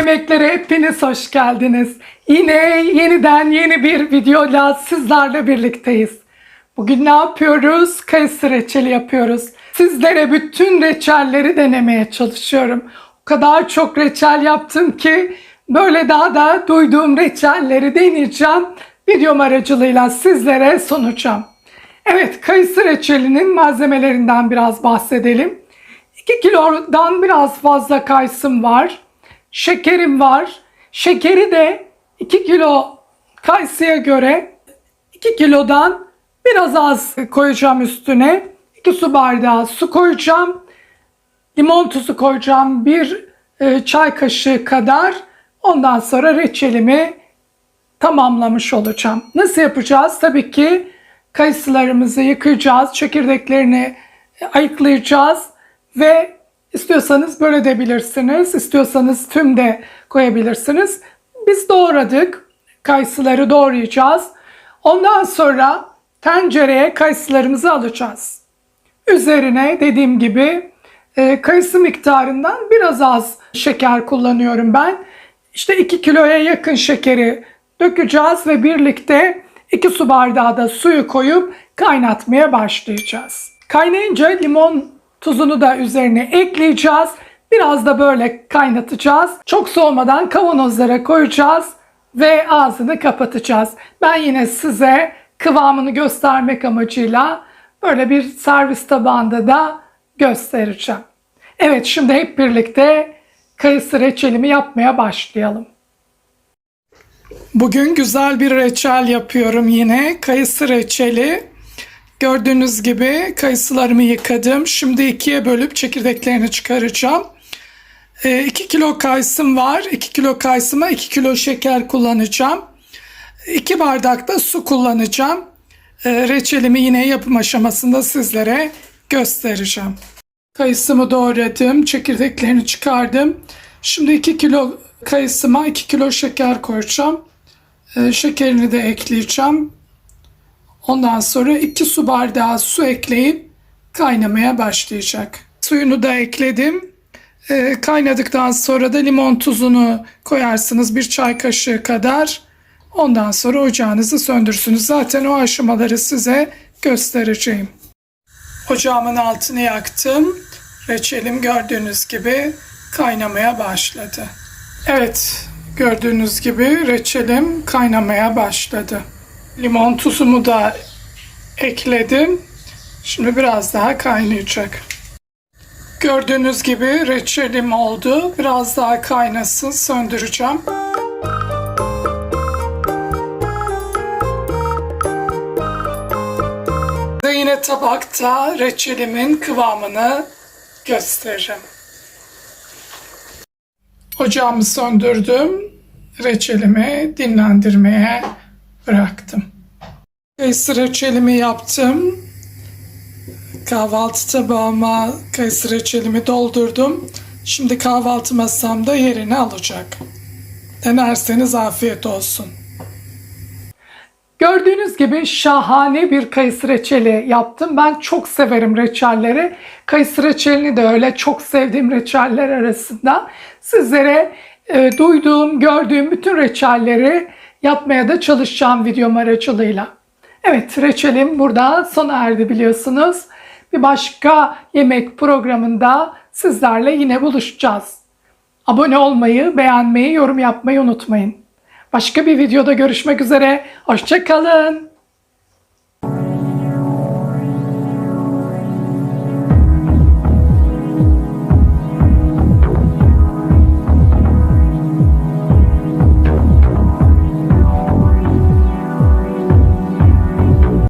yemeklere hepiniz hoş geldiniz. Yine yeniden yeni bir videoyla sizlerle birlikteyiz. Bugün ne yapıyoruz? Kayısı reçeli yapıyoruz. Sizlere bütün reçelleri denemeye çalışıyorum. O kadar çok reçel yaptım ki böyle daha da duyduğum reçelleri deneyeceğim. Videom aracılığıyla sizlere sunacağım. Evet, kayısı reçelinin malzemelerinden biraz bahsedelim. 2 kilodan biraz fazla kayısım var. Şekerim var. Şekeri de 2 kilo kayısıya göre 2 kilodan biraz az koyacağım üstüne. 2 su bardağı su koyacağım. Limon tuzu koyacağım. Bir e, çay kaşığı kadar. Ondan sonra reçelimi tamamlamış olacağım. Nasıl yapacağız? Tabii ki kayısılarımızı yıkayacağız. Çekirdeklerini ayıklayacağız ve istiyorsanız böyle de bilirsiniz. istiyorsanız tüm de koyabilirsiniz. Biz doğradık. Kayısıları doğrayacağız. Ondan sonra tencereye kayısılarımızı alacağız. Üzerine dediğim gibi e, kayısı miktarından biraz az şeker kullanıyorum ben. İşte 2 kiloya yakın şekeri dökeceğiz ve birlikte 2 su bardağı da suyu koyup kaynatmaya başlayacağız. Kaynayınca limon tuzunu da üzerine ekleyeceğiz. Biraz da böyle kaynatacağız. Çok soğumadan kavanozlara koyacağız ve ağzını kapatacağız. Ben yine size kıvamını göstermek amacıyla böyle bir servis tabağında da göstereceğim. Evet şimdi hep birlikte kayısı reçelimi yapmaya başlayalım. Bugün güzel bir reçel yapıyorum yine. Kayısı reçeli. Gördüğünüz gibi kayısılarımı yıkadım. Şimdi ikiye bölüp çekirdeklerini çıkaracağım. 2 kilo kayısım var. 2 kilo kayısıma 2 kilo şeker kullanacağım. 2 bardak da su kullanacağım. E, Reçelimi yine yapım aşamasında sizlere göstereceğim. Kayısımı doğradım. Çekirdeklerini çıkardım. Şimdi 2 kilo kayısıma 2 kilo şeker koyacağım. E, Şekerini de ekleyeceğim. Ondan sonra 2 su bardağı su ekleyip kaynamaya başlayacak. Suyunu da ekledim. E, kaynadıktan sonra da limon tuzunu koyarsınız bir çay kaşığı kadar. Ondan sonra ocağınızı söndürsünüz. Zaten o aşamaları size göstereceğim. Ocağımın altını yaktım. Reçelim gördüğünüz gibi kaynamaya başladı. Evet, gördüğünüz gibi reçelim kaynamaya başladı. Limon tuzumu da ekledim. Şimdi biraz daha kaynayacak. Gördüğünüz gibi reçelim oldu. Biraz daha kaynasın, söndüreceğim. Ve yine tabakta reçelimin kıvamını göstereceğim. Ocağımı söndürdüm. Reçelimi dinlendirmeye bıraktım. Kayısı reçelimi yaptım. Kahvaltı tabağıma kayısı reçelimi doldurdum. Şimdi kahvaltı masamda yerini alacak. Denerseniz afiyet olsun. Gördüğünüz gibi şahane bir kayısı reçeli yaptım. Ben çok severim reçelleri. Kayısı reçelini de öyle çok sevdiğim reçeller arasında. Sizlere e, duyduğum, gördüğüm bütün reçelleri yapmaya da çalışacağım videom aracılığıyla. Evet reçelim burada sona erdi biliyorsunuz. Bir başka yemek programında sizlerle yine buluşacağız. Abone olmayı, beğenmeyi, yorum yapmayı unutmayın. Başka bir videoda görüşmek üzere. Hoşçakalın.